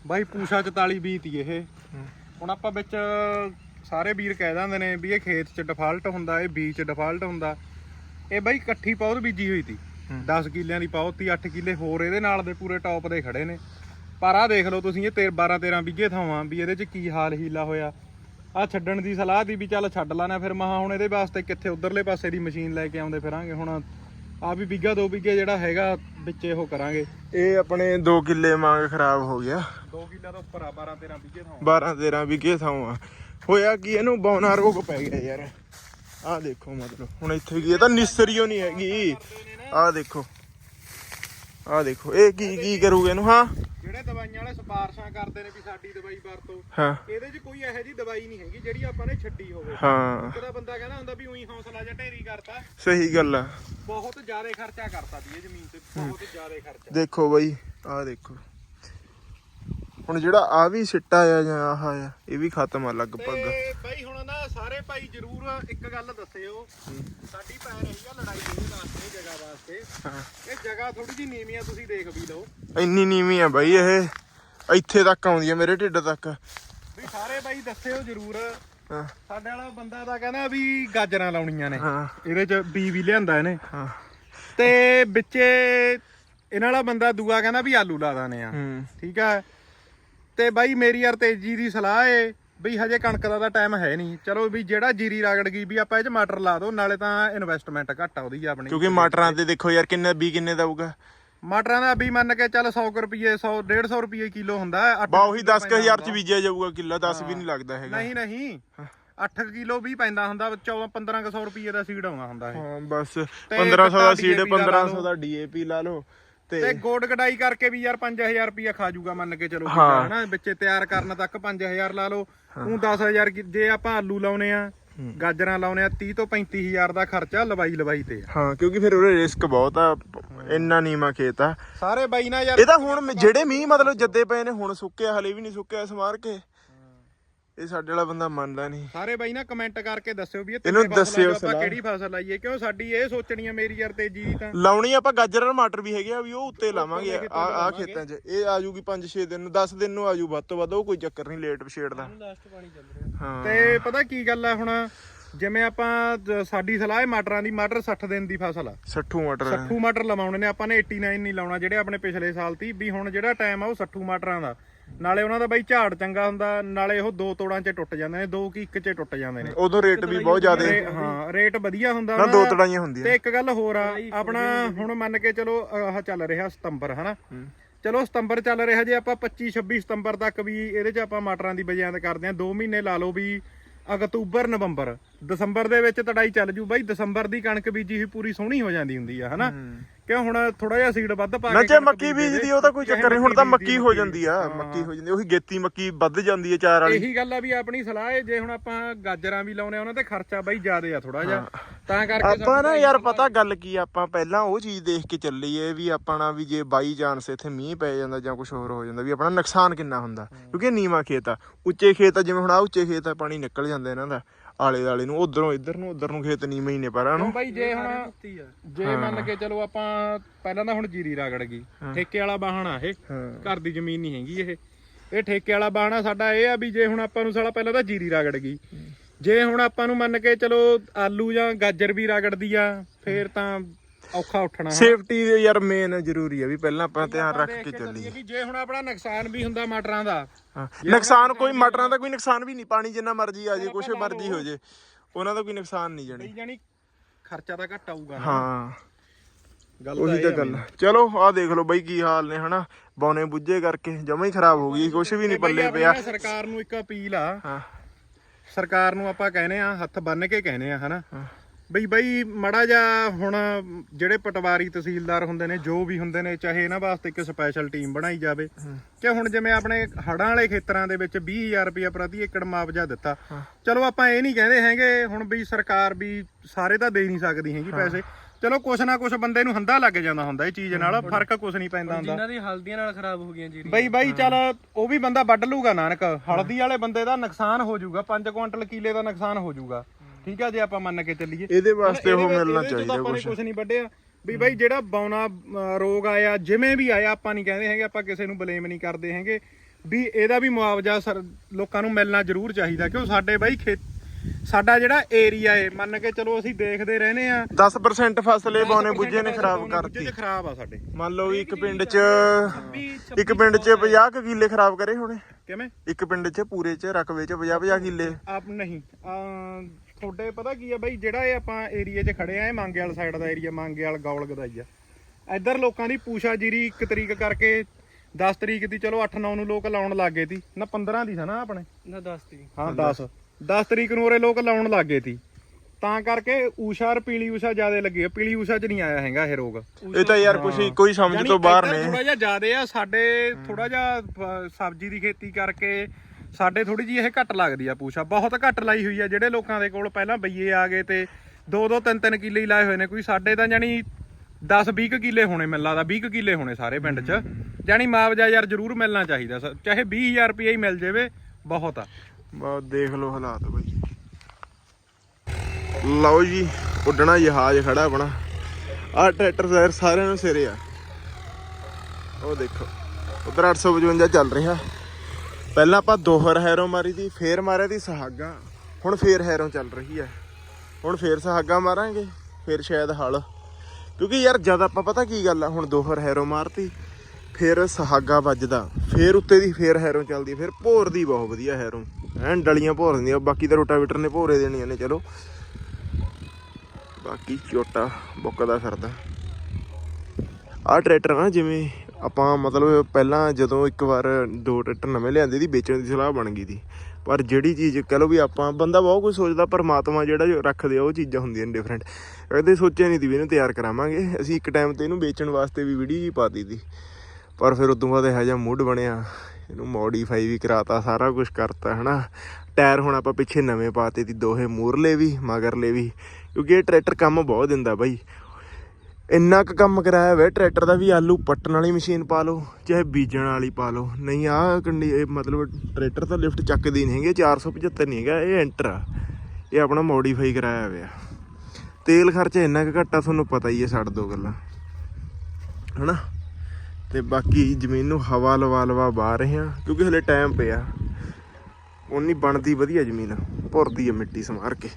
ਬਾਈ ਪੂਸ਼ਾ 44 20 ਤੀ ਇਹ। ਹੁਣ ਆਪਾਂ ਵਿੱਚ ਸਾਰੇ ਵੀਰ ਕਹਿ ਦਿੰਦੇ ਨੇ ਵੀ ਇਹ ਖੇਤ 'ਚ ਡਿਫਾਲਟ ਹੁੰਦਾ ਇਹ ਬੀਜ 'ਚ ਡਿਫਾਲਟ ਹੁੰਦਾ। ਇਹ ਬਾਈ ਇਕੱਠੀ ਪੌਦ ਬੀਜੀ ਹੋਈ ਤੀ। 10 ਕਿੱਲਿਆਂ ਦੀ ਪੌਦ ਤੀ 8 ਕਿੱਲੇ ਹੋਰ ਇਹਦੇ ਨਾਲ ਦੇ ਪੂਰੇ ਟੌਪ ਦੇ ਖੜੇ ਨੇ। ਪਰ ਆਹ ਦੇਖ ਲਓ ਤੁਸੀਂ ਇਹ 12 13 ਵਿਗੇ ਥਾਵਾਂ ਵੀ ਇਹਦੇ 'ਚ ਕੀ ਹਾਲ ਹੀਲਾ ਹੋਇਆ। ਆ ਛੱਡਣ ਦੀ ਸਲਾਹ ਦੀ ਵੀ ਚੱਲ ਛੱਡ ਲਾਣਾ ਫਿਰ ਮਹਾ ਹੁਣ ਇਹਦੇ ਵਾਸਤੇ ਕਿੱਥੇ ਉਧਰਲੇ ਪਾਸੇ ਦੀ ਮਸ਼ੀਨ ਲੈ ਕੇ ਆਉਂਦੇ ਫਿਰਾਂਗੇ। ਹੁਣ ਆ ਵੀ ਵਿਗਾ ਦੋ ਵਿਗੇ ਜਿਹੜਾ ਹੈਗਾ ਵਿੱਚੇ ਉਹ ਕਰਾਂਗੇ।
ਇਹ ਆਪਣੇ 2 ਕਿੱਲੇ ਮੰਗ ਖਰਾਬ ਹੋ ਗਿਆ।
2 ਕਿੱਲਾ ਤੋਂ ਉੱਪਰ ਆ 12 13 ਵਿਗੇ ਥਾਵਾਂ।
12 13 ਵਿਗੇ ਥਾਂ ਹੋਇਆ ਕੀ ਇਹਨੂੰ ਬੌਨਾ ਰੋਗ ਪੈ ਗਿਆ ਯਾਰ। ਆਹ ਦੇਖੋ ਮਤਲਬ ਹੁਣ ਇੱਥੇ ਕੀ ਇਹ ਤਾਂ ਨਿਸਰੀਓ ਨਹੀਂ ਹੈਗੀ। ਆਹ ਦੇਖੋ। ਆਹ ਦੇਖੋ ਇਹ ਕੀ ਕੀ ਕਰੂਗਾ ਇਹਨੂੰ ਹਾਂ?
ਜਿਹੜੇ ਦਵਾਈਆਂ ਵਾਲੇ ਸਿਫਾਰਸ਼ਾਂ ਕਰਦੇ ਨੇ ਵੀ ਸਾਡੀ ਦਵਾਈ ਵਰਤੋ
ਹਾਂ।
ਇਹਦੇ 'ਚ ਕੋਈ ਇਹੋ ਜਿਹੀ ਦਵਾਈ ਨਹੀਂ ਹੈਗੀ ਜਿਹੜੀ ਆਪਾਂ ਨੇ ਛੱਡੀ ਹੋਵੇ।
ਹਾਂ।
ਤਾਂ ਬੰਦਾ ਕਹਿੰਦਾ ਹੁੰਦਾ ਵੀ ਉਹੀ ਹੌਸਲਾ ਜਾਂ ਢੇਰੀ ਕਰਤਾ।
ਸਹੀ ਗੱਲ ਆ।
ਬਹੁਤ ਜ਼ਿਆਦਾ ਖਰਚਾ ਕਰਤਾ ਦੀ ਇਹ ਜ਼ਮੀਨ ਤੇ ਬਹੁਤ ਜ਼ਿਆਦਾ ਖਰਚਾ।
ਦੇਖੋ ਬਈ ਆਹ ਦੇਖੋ। ਹੁਣ ਜਿਹੜਾ ਆ ਵੀ ਸਿੱਟਾ ਆ ਜਾਂ ਆਹ ਆ ਇਹ ਵੀ ਖਤਮ ਆ ਲਗਭਗ।
ਬਾਈ ਹੁਣ ਸਾਰੇ ਭਾਈ ਜਰੂਰ ਇੱਕ ਗੱਲ ਦੱਸਿਓ। ਸਾਡੀ ਪੈ ਰਹੀ ਆ ਲੜਾਈ ਦੇ ਵਾਸਤੇ ਜਗ੍ਹਾ ਵਾਸਤੇ। ਇਹ ਜਗ੍ਹਾ ਥੋੜੀ ਜਿਹੀ ਨੀਵੀਂ ਆ ਤੁਸੀਂ ਦੇਖ ਵੀ ਲਓ।
ਇੰਨੀ ਨੀਵੀਂ ਆ ਬਈ ਇਹ। ਇੱਥੇ ਤੱਕ ਆਉਂਦੀ ਆ ਮੇਰੇ ਢਿੱਡ ਤੱਕ।
ਵੀ ਸਾਰੇ ਬਾਈ ਦੱਸਿਓ ਜਰੂਰ। ਸਾਡੇ ਵਾਲਾ ਬੰਦਾ ਤਾਂ ਕਹਿੰਦਾ ਵੀ ਗਾਜਰਾਂ ਲਾਉਣੀਆਂ ਨੇ। ਇਹਦੇ ਚ ਬੀ ਵੀ ਲਿਆਂਦਾ ਇਹਨੇ। ਤੇ ਵਿੱਚੇ ਇਹਨਾਂ ਵਾਲਾ ਬੰਦਾ ਦੂਆ ਕਹਿੰਦਾ ਵੀ ਆਲੂ ਲਾ ਦਾਨੇ ਆ। ਠੀਕ ਆ। ਤੇ ਬਾਈ ਮੇਰੀ ਯਾਰ ਤੇਜੀ ਦੀ ਸਲਾਹ ਏ। ਵੀ ਹਜੇ ਕਣਕ ਦਾ ਤਾਂ ਟਾਈਮ ਹੈ ਨਹੀਂ। ਚਲੋ ਵੀ ਜਿਹੜਾ ਜੀਰੀ ਰਗੜ ਗਈ ਵੀ ਆਪਾਂ ਇਹ ਚ ਮਟਰ ਲਾ ਦੋ ਨਾਲੇ ਤਾਂ ਇਨਵੈਸਟਮੈਂਟ ਘੱਟ ਆ ਉਹਦੀ ਆਪਣੀ।
ਕਿਉਂਕਿ ਮਟਰਾਂ ਤੇ ਦੇਖੋ ਯਾਰ ਕਿੰਨੇ ਵੀ ਕਿੰਨੇ ਦਊਗਾ।
ਮਟਰਾਂ ਦਾ ਵੀ ਮੰਨ ਕੇ ਚੱਲ 100 ਰੁਪਏ 100 150 ਰੁਪਏ ਕਿਲੋ ਹੁੰਦਾ
ਬਾ ਉਹੀ
ਕਿੱਲੋ
10000 ਚ ਬੀਜਿਆ ਜਾਊਗਾ ਕਿੱਲਾ 10 ਵੀ ਨਹੀਂ ਲੱਗਦਾ ਹੈਗਾ।
ਨਹੀਂ ਨਹੀਂ। 8 ਕਿਲੋ ਵੀ ਪੈਂਦਾ ਹੁੰਦਾ 14 1500 ਰੁਪਏ ਦਾ ਸੀਡ ਆਉਂਦਾ ਹੁੰਦਾ ਇਹ।
ਹਾਂ ਬਸ
ਤੇ
1500 ਦਾ ਸੀਡ
DAP ਦਾ ਲਾ
1500 ਦਾ ਡੀਏਪੀ ਲਾ ਲਓ।
ਤੇ
ਤੇ
ਗੋਡ ਕਢਾਈ ਕਰਕੇ ਵੀ ਯਾਰ 5000 ਰੁਪਏ ਖਾ ਜੂਗਾ ਮੰਨ ਕੇ ਚਲੋ
ਹਾਂ।
ਹਨਾ? ਵਿੱਚੇ ਤਿਆਰ ਕਰਨ ਤੱਕ 5000 ਲਾ ਲਓ। ਉਹ 10000 ਕੀ- ਜੇ ਆਪਾਂ ਆਲੂ ਲਾਉਨੇ ਆ ਗਾਜਰਾਂ ਲਾਉਨੇ ਆ 30 ਤੋਂ 35000 ਦਾ ਖਰਚਾ ਲਵਾਈ ਲਵਾਈ ਤੇ।
ਹਾਂ ਕਿਉਂਕਿ ਫਿਰ ਉਹਦੇ ਰਿਸਕ ਬਹੁਤ ਆ ਇੰਨਾ ਨੀਮਾ ਖੇਤ ਆ।
ਸਾਰੇ ਬਾਈ ਨਾ ਯਾਰ
ਇਹ ਤਾਂ ਹੁਣ ਜਿਹੜੇ ਮੀਂਹ ਮਤਲਬ ਜੱਦੇ ਪਏ ਨੇ ਹੁਣ ਸੁੱਕਿਆ ਹਲੇ ਵੀ ਨਹੀਂ ਸੁੱਕਿਆ ਸਮਾਰ ਕੇ। ਇਹ ਸਾਡੇ ਵਾਲਾ ਬੰਦਾ ਮੰਨਦਾ ਨਹੀਂ।
ਸਾਰੇ ਬਾਈ ਨਾ ਕਮੈਂਟ ਕਰਕੇ ਦੱਸਿਓ ਵੀ ਇਹ
ਇਹਨੂੰ
ਫਸਲਾਂ
ਦੱਸਿਓ
ਚੋਂ ਆਪਾਂ
ਸਲਾਹ।
ਕਿਹੜੀ ਫਸਲ ਲਾਈਏ ਕਿਉਂ ਸਾਡੀ ਇਹ ਸੋਚਣੀ ਆ ਮੇਰੀ ਯਾਰ ਤੇਜੀ ਦੀ ਤਾਂ।
ਲਾਉਣੀ ਆਪਾਂ ਗਾਜਰ ਟਮਾਟਰ ਵੀ ਹੈਗੇ ਆ ਵੀ ਉਹ ਉੱਤੇ ਲਾਵਾਂਗੇ ਆ ਆ। ਖੇਤਾਂ 'ਚ। ਇਹ ਆ ਜੂਗੀ 5-6 ਦਿਨ ਨੂੰ 10 ਦਿਨ ਨੂੰ ਆ ਜੂ ਵੱਧ ਤੋਂ ਵੱਧ ਉਹ ਕੋਈ ਚੱਕਰ ਨਹੀਂ ਲੇਟ ਪਛੇੜ ਦਾ ਹਾਂ।
ਤੇ ਪਤਾ ਕੀ ਗੱਲ ਆ ਹੁਣ ਜਿਵੇਂ ਆਪਾਂ ਜ- ਸਾਡੀ ਸਲਾਹ ਹੈ ਮਟਰਾਂ ਦੀ ਮਟਰ 60 ਦਿਨ ਦੀ ਫਸਲ ਆ।
60 ਮਟਰ।
60 ਮਟਰ ਲਵਾਉਣੇ ਨੇ ਆਪਾਂ ਨੇ 89 ਨਹੀਂ ਲਾਉਣਾ ਜਿਹੜੇ ਆਪਣੇ ਪਿਛਲੇ ਸਾਲ ਤੀ ਵੀ ਹੁਣ ਜਿਹੜਾ ਟਾਈਮ ਆ ਉਹ 60 ਮਟਰਾਂ ਦਾ। ਨਾਲੇ ਉਹਨਾਂ ਦਾ ਬਾਈ ਝਾੜ ਚੰਗਾ ਹੁੰਦਾ ਨਾਲੇ ਉਹ ਦੋ ਤੋੜਾਂ 'ਚ ਟੁੱਟ ਜਾਂਦੇ ਨੇ ਦੋ ਕੀ ਇੱਕ 'ਚ ਟੁੱਟ ਜਾਂਦੇ ਨੇ।
ਉਦੋਂ ਰੇਟ ਵੀ ਬਹੁਤ ਜ਼ਿਆਦਾ
ਹਾਂ ਰੇਟ ਵਧੀਆ ਹੁੰਦਾ
ਨਾ
ਉਹਨਾਂ
ਦੋ
ਦਾ।
ਤੜਾਈਆਂ ਹੁੰਦੀਆਂ।
ਤੇ ਇੱਕ ਗੱਲ ਹੋਰ ਆ ਆਪਣਾ ਹੁਣ ਮੰਨ ਕੇ ਚਲੋ ਆਹ ਚੱਲ ਰਿਹਾ ਸਤੰਬਰ ਹਨਾ? ਚਲੋ ਸਤੰਬਰ ਚੱਲ ਰਿਹਾ ਜੇ ਆਪਾਂ 25 26 ਸਤੰਬਰ ਤੱਕ ਵੀ ਇਹਦੇ 'ਚ ਆਪਾਂ ਮਟਰਾਂ ਦੀ ਬਜਾਂਦ ਕਰਦੇ ਆ 2 ਮਹੀਨੇ ਲਾ ਲਓ ਵੀ ਅਕਤੂਬਰ ਨਵੰਬਰ। ਦਸੰਬਰ ਦੇ ਵਿੱਚ ਤੜਾਈ ਚੱਲ ਜੂ ਬਾਈ ਦਸੰਬਰ ਦੀ ਕਣਕ ਬੀਜੀ ਹੋਈ ਪੂਰੀ ਸੋਹਣੀ ਹੋ ਜਾਂਦੀ ਹੁੰਦੀ ਆ ਹਨਾ? ਕਿਉਂ ਹੁਣ ਥੋੜਾ ਜਿਹਾ ਸੀਡ ਵੱਧ ਪਾ
ਨਾ
ਕੇ
ਜੇ
ਕਣਕ
ਮੱਕੀ
ਬੀਜਦੇ
ਉਹ ਤਾਂ ਕੋਈ ਚੱਕਰ ਨਹੀਂ ਹੁਣ ਤਾਂ
ਮੱਕੀ
ਹੋ ਜਾਂਦੀ ਆ
ਹਾਂ।
ਮੱਕੀ ਹੋ ਜਾਂਦੀ ਉਹੀ ਗੇਤੀ ਮੱਕੀ ਵੱਧ ਜਾਂਦੀ ਹੈ ਚਾਰ ਵਾਲੀ।
ਇਹੀ ਗੱਲ ਆ ਵੀ ਆਪਣੀ ਸਲਾਹ ਹੈ ਜੇ ਹੁਣ ਆਪਾਂ ਗਾਜਰਾਂ ਵੀ ਲਾਉਨੇ ਆ ਉਹਨਾਂ ਤੇ ਖਰਚਾ ਬਾਈ ਜ਼ਿਆਦੇ ਆ ਥੋੜਾ ਜਿਹਾ। ਤਾਂ ਕਰਕੇ
ਆਪਾਂ ਨਾ ਯਾਰ ਪਤਾ ਗੱਲ ਕੀ ਆ, ਆਪਾਂ ਪਹਿਲਾਂ ਉਹ ਚੀਜ਼ ਦੇਖ ਕੇ ਚੱਲੀਏ ਵੀ ਆਪਣਾ ਵੀ ਜੇ ਬਾਈ ਚਾਂਸ ਇੱਥੇ ਮੀਂਹ ਪੈ ਜਾਂਦਾ ਜਾਂ ਕੁਝ ਹੋਰ ਹੋ ਜਾਂਦਾ ਵੀ ਆਪਣਾ ਨੁਕਸਾਨ ਕਿੰਨਾ ਹੁੰਦਾ? ਕਿਉਂਕਿ ਇਹ ਨੀਵਾਂ ਖੇਤ ਆ ਉੱਚੇ ਖੇਤ ਆ ਜਿਵੇਂ ਹੁਣ ਆ ਉੱਚੇ ਖੇਤ ਆ ਪਾਣੀ ਨਿਕਲ ਜਾਂਦਾ ਇਹਨਾਂ ਦਾ। ਆਲੇ ਦਾਲੇ ਨੂੰ ਉਧਰੋਂ ਇੱਧਰ ਨੂੰ ਉਧਰ ਨੂੰ ਖੇਤ ਨੀਵੇਂ ਹੀ ਨੇ ਪਰਾਂ ਨੂੰ
ਬਾਈ ਜੇ ਹੁਣ ਜੇ ਮੰਨ ਕੇ ਚਲੋ ਆਪਾਂ ਪਹਿਲਾਂ ਤਾਂ ਹੁਣ ਜੀਰੀ ਰਗੜ ਗਈ। ਠੇਕੇ ਵਾਲਾ ਬਾਹਣਾ ਇਹ। ਘਰ ਦੀ ਜ਼ਮੀਨ ਨਹੀਂ ਹੈਗੀ ਇਹ। ਇਹ ਠੇਕੇ ਵਾਲਾ ਬਾਹਣਾ ਸਾਡਾ ਇਹ ਆ ਵੀ ਜੇ ਹੁਣ ਆਪਾਂ ਨੂੰ ਸਾਲਾ ਪਹਿਲਾਂ ਤਾਂ ਜੀਰੀ ਰਗੜ ਗਈ। ਜੇ ਹੁਣ ਆਪਾਂ ਨੂੰ ਮੰਨ ਕੇ ਚਲੋ ਆਲੂ ਜਾਂ ਗਾਜਰ ਵੀ ਰਗੜਦੀ ਆ ਫੇਰ ਤਾਂ ਔਖਾ ਉੱਠਣਾ।
ਸੇਫਟੀ ਯਾਰ ਮੇਨ ਜ਼ਰੂਰੀ ਆ ਵੀ ਪਹਿਲਾਂ ਆਪਾਂ ਧਿਆਨ ਰੱਖ ਕੇ
ਕੇ
ਚੱਲੀਏ
ਵੀ ਜੇ ਹੁਣ ਆਪਣਾ ਨੁਕਸਾਨ ਵੀ ਹੁੰਦਾ ਮਟਰਾਂ ਦਾ
ਨੁਕਸਾਨ ਕੋਈ ਮਟਰਾਂ ਦਾ ਕੋਈ ਨੁਕਸਾਨ ਵੀ ਨਹੀਂ ਪਾਣੀ ਜਿੰਨਾ ਮਰਜ਼ੀ ਆ ਜੇ ਕੁਛ ਮਰਜ਼ੀ ਹੋ ਜੇ ਉਹਨਾਂ ਦਾ ਕੋਈ ਨੁਕਸਾਨ ਨਹੀਂ ਜਾਣੀ।
ਜਾਨੀ ਖਰਚਾ ਤਾਂ ਘੱਟ ਆਊਗਾ।
ਹਾਂ।
ਗੱਲ
ਉਹੀ ਤਾਂ ਗੱਲ। ਚਲੋ ਆਹ ਦੇਖ ਲਓ ਬਈ ਕੀ ਹਾਲ ਨੇ ਹਨਾ? ਬੌਨੇ ਬੁੱਝੇ ਕਰਕੇ ਜਮਾ ਹੀ ਖਰਾਬ ਹੋ ਗਈ ਕੁਛ ਵੀ ਨਹੀਂ ਪੱਲੇ ਪਿਆ।
ਸਰਕਾਰ ਨੂੰ ਇੱਕ ਅਪੀਲ ਆ।
ਹਾਂ।
ਸਰਕਾਰ ਨੂੰ ਆਪਾਂ ਕਹਿੰਦੇ ਆ ਹੱਥ ਬੰਨ ਕੇ ਕਹਿੰਦੇ ਆ ਹਨਾ। ਬਈ ਬਈ ਮੜਾ ਜਾ ਹੁਣ ਜਿਹੜੇ ਪਟਵਾਰੀ ਤਹਿਸੀਲਦਾਰ ਹੁੰਦੇ ਨੇ ਜੋ ਵੀ ਹੁੰਦੇ ਨੇ ਚਾਹੇ ਇਹਨਾਂ ਵਾਸਤੇ ਇੱਕ ਸਪੈਸ਼ਲ ਟੀਮ ਬਣਾਈ ਜਾਵੇ ਕਿ ਹੁਣ ਜਿਵੇਂ ਆਪਣੇ ਹੜਾਂ ਵਾਲੇ ਖੇਤਰਾਂ ਦੇ ਵਿੱਚ 20000 ਰੁਪਇਆ ਪ੍ਰਤੀ ਏਕੜ ਮੁਆਵਜ਼ਾ ਦਿੱਤਾ। ਚਲੋ ਆਪਾਂ ਇਹ ਨਹੀਂ ਕਹਿੰਦੇ ਹੈਗੇ ਹੁਣ ਵੀ ਸਰਕਾਰ ਵੀ ਸਾਰੇ ਤਾਂ ਦੇ ਨਹੀਂ ਸਕਦੀ ਹੈਗੀ ਪੈਸੇ। ਚਲੋ ਕੁਛ ਨਾ ਕੁਛ ਬੰਦੇ ਨੂੰ ਹੰਦਾ ਲੱਗ ਜਾਂਦਾ ਹੁੰਦਾ ਇਹ ਚੀਜ਼ ਨਾਲ ਫ਼ਰਕ ਕੁਛ ਨਹੀਂ ਪੈਂਦਾ ਹੁੰਦਾ।
ਜਿਨ੍ਹਾਂ ਦੀ ਹਲਦੀਆਂ ਨਾਲ ਖਰਾਬ ਹੋ ਗਈਆਂ ਜੀਰੀ
ਬਈ ਬਾਈ ਚੱਲ ਉਹ ਵੀ ਬੰਦਾ ਵੱਢ ਲੂਗਾ ਨਾਨਕ। ਹਲਦੀ ਵਾਲੇ ਬੰਦੇ ਦਾ ਨੁਕਸਾਨ ਹੋ ਜਾਊਗਾ 5 ਕੁਇੰਟਲ ਕੀਲੇ ਦਾ ਨੁਕਸਾਨ ਹੋ ਜਾਊਗਾ। ਠੀਕ ਆ ਜੇ ਆਪਾਂ ਮੰਨ ਕੇ ਚੱਲੀਏ।
ਇਹਦੇ ਵਾਸਤੇ ਉਹ ਮਿਲਣਾ ਚਾਹੀਦਾ ਕੁਝ
ਕੁਝ ਨਹੀਂ ਵੱਢਿਆ। ਵੀ ਬਾਈ ਜਿਹੜਾ ਬੌਨਾ ਰੋਗ ਆਇਆ ਜਿਵੇਂ ਵੀ ਆਇਆ ਆਪਾਂ ਨਹੀਂ ਕਹਿੰਦੇ ਹੈਗੇ ਆਪਾਂ ਕਿਸੇ ਨੂੰ ਬਲੇਮ ਨਹੀਂ ਕਰਦੇ ਹੈਗੇ। ਵੀ ਇਹਦਾ ਵੀ ਮੁਆਵਜ਼ਾ ਸਰ ਲੋਕਾਂ ਨੂੰ ਮਿਲਣਾ ਜ਼ਰੂਰ ਚਾਹੀਦਾ ਕਿਉਂ ਸਾਡੇ ਬਾਈ ਖੇਤ ਸਾਡਾ ਜਿਹੜਾ ਏਰੀਆ ਏ ਮੰਨ ਕੇ ਚਲੋ ਅਸੀਂ ਦੇਖਦੇ ਰਹਨੇ ਆ।
10% ਫਸਲੇ ਬੌਨੇ ਬੁੱਝੇ ਨੇ ਖਰਾਬ ਕਰਤੀ।
ਬੁੱਝੇ ਖਰਾਬ ਆ ਸਾਡੇ।
ਮੰਨ ਲਓ ਵੀ ਇੱਕ ਪਿੰਡ 'ਚ ਇੱਕ ਪਿੰਡ 'ਚ 50 ਕੁ ਕਿੱਲੇ ਖਰਾਬ ਕਰੇ ਹੋਣੇ।
ਕਿਵੇਂ?
ਇੱਕ ਪਿੰਡ 'ਚ ਪੂਰੇ 'ਚ ਰਕਬੇ 'ਚ 50 50 ਕਿੱਲੇ।
ਆਪ ਨਹੀਂ ਤੁਹਾਡੇ ਪਤਾ ਕੀ ਆ ਬਾਈ ਜਿਹੜਾ ਇਹ ਆਪਾਂ ਏਰੀਆ 'ਚ ਖੜੇ ਆ ਇਹ ਮੰਗੇ ਵਾਲ ਸਾਈਡ ਦਾ ਏਰੀਆ ਮੰਗੇ ਵਾਲ ਗੌਲ ਗਦਾਈ ਆ। ਇੱਧਰ ਲੋਕਾਂ ਦੀ ਪੂਸ਼ਾ ਜੀਰੀ 1 ਤਰੀਕ ਕਰਕੇ 10 ਤਰੀਕ ਦੀ ਚਲੋ 8 9 ਨੂੰ ਲੋਕ ਲਾਉਣ ਲੱਗ ਗਏ ਸੀ। ਨਾ 15 ਦੀ ਸੀ ਨਾ ਆਪਣੇ?
ਨਾ ਦੱਸਤੀ
ਹਾਂ 10 10 ਤਰੀਕ ਨੂੰ ਉਰੇ ਲੋਕ ਲਾਉਣ ਲੱਗ ਗਏ ਸੀ। ਤਾਂ ਕਰਕੇ ਊਸ਼ਾ ਔਰ ਪੀਲੀ ਊਸ਼ਾ ਜ਼ਿਆਦਾ ਲੱਗੀ ਆ। ਪੀਲੀ ਊਸ਼ਾ 'ਚ ਨਹੀਂ ਆਇਆ ਹੈਗਾ ਇਹ ਰੋਗ।
ਇਹ ਤਾਂ ਯਾਰ ਕੁਛ ਕੋਈ ਸਮਝ ਤੋਂ ਬਾਹਰ ਨੇ
ਥੋੜਾ ਜਿਹਾ ਜ਼ਿਆਦੇ ਆ ਸਾਡੇ ਥੋੜਾ ਜਿਹਾ ਸਬਜ਼ੀ ਦੀ ਖੇਤੀ ਕਰਕੇ ਸਾਡੇ ਥੋੜੀ ਜੀ ਇਹ ਘੱਟ ਲੱਗਦੀ ਆ ਪੂਛਾ, ਬਹੁਤ ਘੱਟ ਲਾਈ ਹੋਈ ਆ ਜਿਹੜੇ ਲੋਕਾਂ ਦੇ ਕੋਲ ਪਹਿਲਾਂ ਬਈਏ ਆ ਗਏ ਤੇ ਦੋ ਦੋ, ਤਿੰਨ ਤਿੰਨ ਕਿੱਲੇ ਹੀ ਲਾਏ ਹੋਏ ਨੇ, ਕੋਈ ਸਾਡੇ ਤਾਂ ਜਾਨੀ 10 20 ਕਿੱਲੇ ਹੋਣੇ ਮੈਨੂੰ ਲੱਗਦਾ 20 ਕਿੱਲੇ ਹੋਣੇ ਸਾਰੇ ਪਿੰਡ 'ਚ। ਜਾਨੀ ਮੁਆਵਜ਼ਾ ਯਾਰ ਜ਼ਰੂਰ ਮਿਲਣਾ ਚਾਹੀਦਾ ਚਾਹੇ 20000 ਰੁਪਏ ਹੀ ਮਿਲ ਜਾਵੇ, ਬਹੁਤ ਆ।
ਬਹੁਤ ਦੇਖ ਲਓ ਹਾਲਾਤ ਬਾਈ। ਲਓ ਜੀ, ਉੱਡਣਾ ਜਹਾਜ਼ ਖੜਾ ਆਪਣਾ। ਆਹ ਟਰੈਕਟਰ ਸਾਰ ਸਾਰਿਆਂ ਨੂੰ ਸਿਰੇ ਆ। ਉਹ ਦੇਖੋ, ਉਧਰ 855 ਚੱਲ ਰਿਹਾ। ਪਹਿਲਾਂ ਆਪਾਂ ਦੋਹਰ ਹੈਰੋ ਮਾਰੀ ਦੀ, ਫੇਰ ਮਾਰਿਆ ਦੀ ਸਹਾਗਾ। ਹੁਣ ਫੇਰ ਹੈਰੋ ਚੱਲ ਰਹੀ ਹੈ। ਹੁਣ ਫੇਰ ਸਹਾਗਾ ਮਾਰਾਂਗੇ, ਫੇਰ ਸ਼ਾਇਦ ਹਲ। ਕਿਉਂਕਿ ਯਾਰ ਜਦ ਆਪਾਂ ਪਤਾ ਕੀ ਗੱਲ ਆ, ਹੁਣ ਦੋਹਰ ਹੈਰੋ ਮਾਰਤੀ, ਫਿਰ ਸਹਾਗਾ ਵੱਜਦਾ। ਫਿਰ ਉੱਤੇ ਦੀ ਫੇਰ ਹੈਰੋ ਚੱਲਦੀ, ਫਿਰ ਭੋਰ ਦੀ ਬਹੁਤ ਵਧੀਆ ਹੈਰੋ ਐਨ ਡਲੀਆਂ ਭੋਰ ਦਿੰਦੀਆਂ, ਬਾਕੀ ਤਾਂ ਰੋਟਾਵੇਟਰ ਨੇ ਭੋਰੇ ਦੇਣੀਆਂ ਨੇ, ਚਲੋ। ਬਾਕੀ ਚੋਟਾ ਬੁੱਕਦਾ ਫਿਰਦਾ। ਆਹ ਟਰੈਕਟਰ ਨਾ, ਜਿਵੇਂ ਆਪਾਂ ਮਤਲਬ ਪਹਿਲਾਂ ਜਦੋਂ ਇੱਕ ਵਾਰ ਦੋ ਟਰੈਕਟਰ ਨਵੇਂ ਲਿਆਂਦੇ ਦੀ ਵੇਚਣ ਦੀ ਸਲਾਹ ਬਣ ਗਈ ਦੀ ਪਰ ਜਿਹੜੀ ਚੀਜ਼ ਕਹ ਲਓ ਵੀ ਆਪਾਂ, ਬੰਦਾ ਬਹੁਤ ਕੁਝ ਸੋਚਦਾ, ਪਰਮਾਤਮਾ ਜਿਹੜਾ ਰੱਖਦੇ ਆ, ਉਹ ਚੀਜ਼ਾਂ ਹੁੰਦੀਆਂ ਨੇ ਡਿਫਰੈਂਟ ਕਦੇ ਸੋਚਿਆ ਨਹੀਂ ਦੀ ਵੀ ਇਹਨੂੰ ਤਿਆਰ ਕਰਾਵਾਂਗੇ। ਅਸੀਂ ਇੱਕ ਟਾਈਮ ਤੇ ਇਹਨੂੰ ਵੇਚਣ ਵਾਸਤੇ ਵੀ ਵੀਡੀਓ ਜੀ ਪਾਤੀ ਦੀ ਪਰ ਫਿਰ ਉਦੋਂ ਬਾਅਦ ਇਹੋ ਜਿਹਾ ਮੂਡ ਬਣਿਆ। ਇਹਨੂੰ ਮੋਡੀਫਾਈ ਵੀ ਕਰਾਤਾ, ਸਾਰਾ ਕੁਝ ਕਰਤਾ, ਹਨਾ। ਟਾਇਰ ਹੁਣ ਆਪਾਂ ਪਿੱਛੇ ਨਵੇਂ ਪਾਤੇ ਦੀ ਦੋਹੇ ਮੂਰਲੇ ਵੀ, ਮਗਰਲੇ ਵੀ। ਕਿਉਂਕਿ ਇਹ ਟਰੈਕਟਰ ਕੰਮ ਬਹੁਤ ਦਿੰਦਾ ਬਾਈ। ਇੰਨਾ ਕੁ ਕੰਮ ਕਰਾਇਆ ਹੋਇਆ, ਟਰੈਕਟਰ ਦਾ ਵੀ ਆਲੂ ਪੱਟਣ ਵਾਲੀ ਮਸ਼ੀਨ ਪਾ ਲਓ, ਚਾਹੇ ਬੀਜਣ ਵਾਲੀ ਪਾ ਲਓ। ਨਹੀਂ, ਆਹ ਕੰਡੀ, ਇਹ ਮਤਲਬ ਟਰੈਕਟਰ ਤਾਂ ਲਿਫਟ ਚੱਕਦੇ ਨਹੀਂ ਹੈਗੇ 475 ਨਹੀਂ ਹੈਗਾ, ਇਹ ਐਂਟਰ ਆ। ਇਹ ਆਪਣਾ ਮੋਡੀਫਾਈ ਕਰਾਇਆ ਹੋਇਆ। ਤੇਲ ਖਰਚਾ ਇੰਨਾ ਕੁ ਘੱਟਾ ਤੁਹਾਨੂੰ ਪਤਾ ਹੀ ਹੈ ਛੱਡ ਦੋ ਗੱਲਾਂ। ਹਨਾ? ਤੇ ਬਾਕੀ ਜ਼ਮੀਨ ਨੂੰ ਹਵਾ ਲਵਾ ਲਵਾ ਬਾਹ ਰਹੇ ਹਾਂ, ਕਿਉਂਕਿ ਹਲੇ ਟਾਈਮ ਪਿਆ। ਉਨੀ ਬਣਦੀ ਵਧੀਆ ਜ਼ਮੀਨ, ਭੁਰਦੀ ਹੈ ਮਿੱਟੀ ਸਮਾਰ ਕੇ।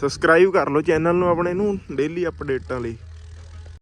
ਸਬਸਕ੍ਰਾਈਬ ਕਰ ਲਓ ਚੈਨਲ ਨੂੰ ਆਪਣੇ ਨੂੰ ਡੇਲੀ ਅਪਡੇਟਾਂ ਲਈ।